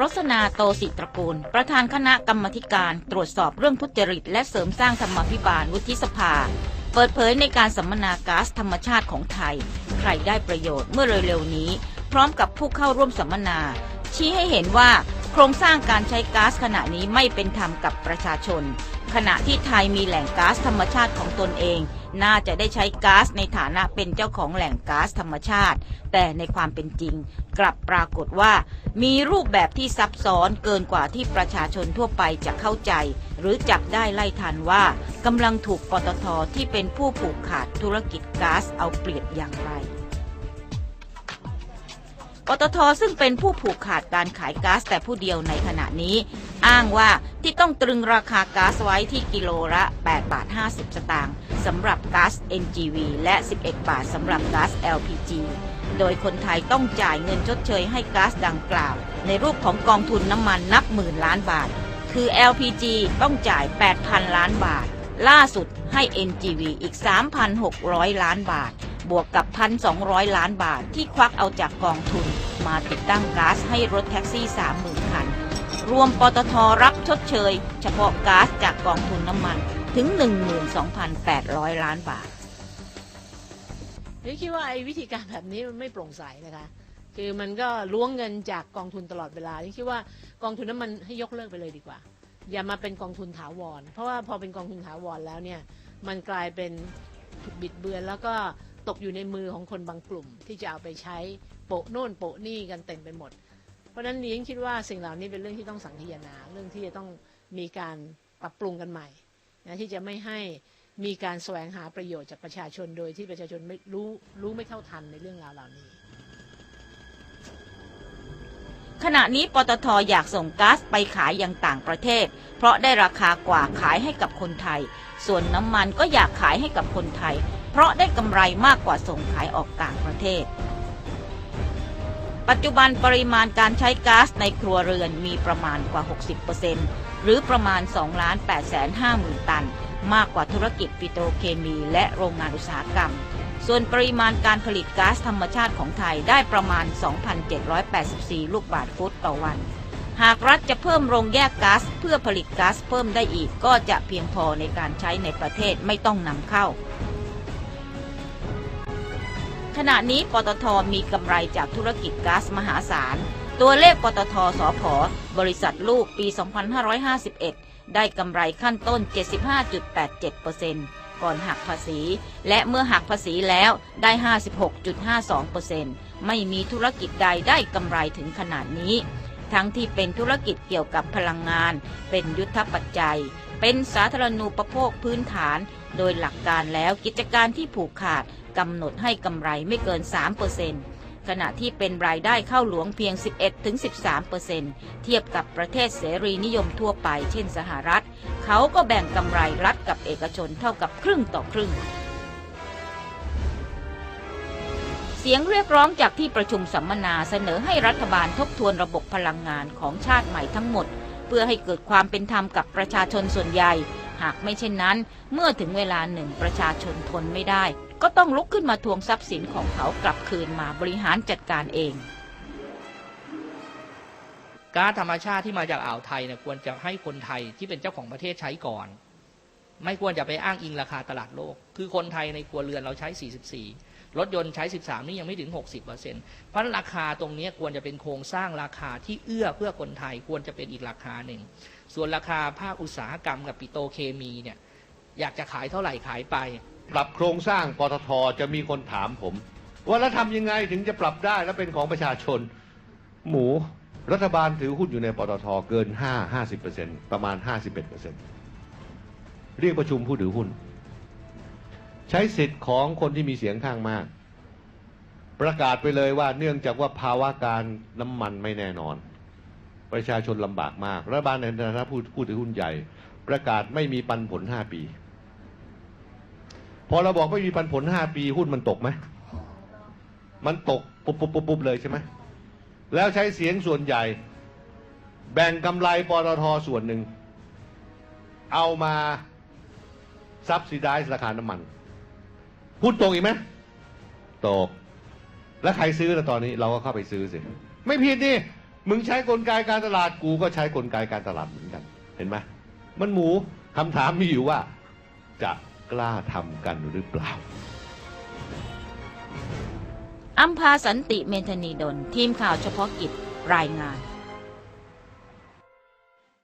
รสนาโตสิตระกูล ประธานคณะกรรมการตรวจสอบเรื่องทุจริต และเสริมสร้างธรรมพิบาลวุฒิสภา เปิดเผยในการสัมมนาก๊าซธรรมชาติของไทย ใครได้ประโยชน์เมื่อเร็วๆนี้ พร้อมกับผู้เข้าร่วมสัมมนา ชี้ให้เห็นว่า โครงสร้างการใช้ก๊าซขณะนี้ไม่เป็นธรรมกับประชาชน ขณะที่ไทยมีแหล่งก๊าซธรรมชาติของตนเอง น่าจะได้ใช้ก๊าซในฐานะเป็นเจ้าของแหล่งก๊าซธรรมชาติ แต่ในความเป็นจริง กลับปรากฏว่า มีรูปแบบที่ซับซ้อนเกินกว่าที่ประชาชนทั่วไปจะเข้าใจ หรือจับได้ไล่ทันว่ากำลังถูกปตทที่เป็นผู้ผูกขาดธุรกิจก๊าซเอาเปรียบอย่างไร ปตทซึ่งเป็นผู้ผูกขาดการขายก๊าซแต่ผู้เดียวในขณะนี้ อ้างว่าที่ต้องตรึงราคาก๊าซไว้ที่กิโลละ8บาท50 สตางค์สำหรับก๊าซ NGV และ 11 บาทสำหรับก๊าซ LPG โดยคนไทยต้องจ่ายเงินชดเชยให้ก๊าซดังกล่าว ในรูปของกองทุนน้ำมันนับหมื่นล้านบาท คือ LPG ต้องจ่าย 8,000 ล้านบาท ล่าสุดให้ NGV อีก 3,600 ล้านบาท บวกกับ 1,200 ล้านบาทที่ควักเอาจากกองทุน มาติดตั้งก๊าซให้รถแท็กซี่ 30,000 คัน รวมปตทรับชดเชย เฉพาะก๊าซจากกองทุนน้ำมันถึง 12,800 ล้านบาทนี่คิดว่าไอ้วิธีการแบบนี้มันไม่โปร่งใสนะคะ คือมันก็ล้วงเงินจากกองทุนตลอดเวลาที่คิดว่ากองทุนนั้นมันให้ยกเลิกไปเลยดีกว่า อย่ามาเป็นกองทุนถาวร เพราะว่าพอเป็นกองทุนถาวรแล้วเนี่ย มันกลายเป็นถูกบิดเบือนแล้วก็ ตกอยู่ในมือของคนบางกลุ่ม ที่จะเอาไปใช้โปะโน่นโปะนี่กันเต็มไปหมด เพราะฉะนั้นนี้คิดว่าสิ่งเหล่านี้เป็นเรื่องที่ต้องสังคายนา เรื่องที่จะต้องมีการปรับปรุงกันใหม่นะที่จะไม่ให้มีการแสวงหาประโยชน์จากประชาชนโดยที่ประชาชนไม่รู้รู้ไม่เท่าทันในเรื่องราวเหล่านี้ ขณะนี้ปตทอยากส่งก๊าซไปขายยังต่างประเทศ เพราะได้ราคากว่าขายให้กับคนไทย ส่วนน้ำมันก็อยากขายให้กับคนไทย เพราะได้กำไรมากกว่าส่งขายออกต่างประเทศ ปัจจุบันปริมาณการใช้ก๊าซในครัวเรือนมีประมาณกว่า 60%หรือประมาณ 2 ล้าน8แสน5หมื่นตัน มากกว่าธุรกิจปิโตรเคมีและโรงงานอุตสาหกรรม ส่วนปริมาณการผลิตก๊าซธรรมชาติของไทยได้ประมาณ 2,784 ลูกบาศก์ฟุตต่อวันหากรัฐจะเพิ่มโรงแยกก๊าซเพื่อผลิตก๊าซเพิ่มได้อีกก็จะเพียงพอในการใช้ในประเทศไม่ต้องนำเข้า ขณะนี้ปตทมีกำไรจากธุรกิจก๊าซมหาศาล ตัวเลขปตทสอพบริษัทลูกปี 2551 ได้กำไรขั้นต้น 75.87%ก่อนหักภาษี และเมื่อหักภาษีแล้วได้ 56.52%ไม่มีธุรกิจใดได้กำไรถึงขนาดนี้ ทั้งที่เป็นธุรกิจเกี่ยวกับพลังงาน เป็นยุทธปัจจัย เป็นสาธารณูปโภคพื้นฐาน โดยหลักการแล้วกิจการที่ผูกขาดกำหนดให้กำไรไม่เกิน 3%ขณะที่เป็นรายได้เข้าหลวงเพียง 11-13%เทียบกับประเทศเสรีนิยมทั่วไป เช่นสหรัฐ เขาก็แบ่งกำไรรัฐกับเอกชนเท่ากับครึ่งต่อครึ่งเสียงเรียกร้องจากที่ประชุมสัมมนาเสนอให้รัฐบาลทบทวนระบบพลังงานของชาติใหม่ทั้งหมด เพื่อให้เกิดความเป็นธรรมกับประชาชนส่วนใหญ่ หากไม่เช่นนั้น เมื่อถึงเวลาหนึ่งประชาชนทนไม่ได้ ก็ต้องลุกขึ้นมาทวงทรัพย์สินของเขากลับคืนมาบริหารจัดการเองก๊าซธรรมชาติที่มาจากอ่าวไทยเนี่ยควรจะให้คนไทยที่เป็นเจ้าของประเทศใช้ก่อน ไม่ควรจะไปอ้างอิงราคาตลาดโลก คือคนไทยในครัวเรือนเราใช้ 44 รถยนต์ใช้ 13 นี่ยังไม่ถึง 60%เพราะฉะนั้นราคาตรงนี้ควรจะเป็นโครงสร้างราคาที่เอื้อเพื่อคนไทยควรจะเป็นอีกราคาหนึ่ง ส่วนราคาภาคอุตสาหกรรมกับปิโตเคมีเนี่ยอยากจะขายเท่าไหร่ขายไป ปรับโครงสร้างปตทจะมีคนถามผม ว่าแล้วทำยังไงถึงจะปรับได้และเป็นของประชาชน หมูรัฐบาลถือหุ้นอยู่ในปตทเกิน 5 50%ประมาณ 51%เรียกประชุมผู้ถือหุ้น ใช้สิทธิ์ของคนที่มีเสียงข้างมาก ประกาศไปเลยว่าเนื่องจากว่าภาวะการน้ำมันไม่แน่นอน ประชาชนลำบากมาก รัฐบาลในฐานะผู้ผู้ถือหุ้นใหญ่ ประกาศไม่มีปันผล5ปี พอเราบอกไม่มีปันผลห้าปีหุ้นมันตกไหมมันตกปุ๊บปุ๊บปุ๊บปุ๊บเลยใช่ไหมแล้วใช้เสียงส่วนใหญ่ แบ่งกำไรปตทส่วนหนึ่ง เอามาซับซิได้ราคาน้ำมัน หุ้นตกอีกไหมตก แล้วใครซื้อละตอนนี้เราก็เข้าไปซื้อสิ ไม่ผิดนี่มึงใช้กลไกการตลาดกูก็ใช้กลไกการตลาดเหมือนกัน เห็นไหมมันหมูคำถามมีอยู่ว่า จะกล้าทำกันหรือเปล่าอัมพาสันติเมธานีดลทีมข่าวเฉพาะกิจรายงาน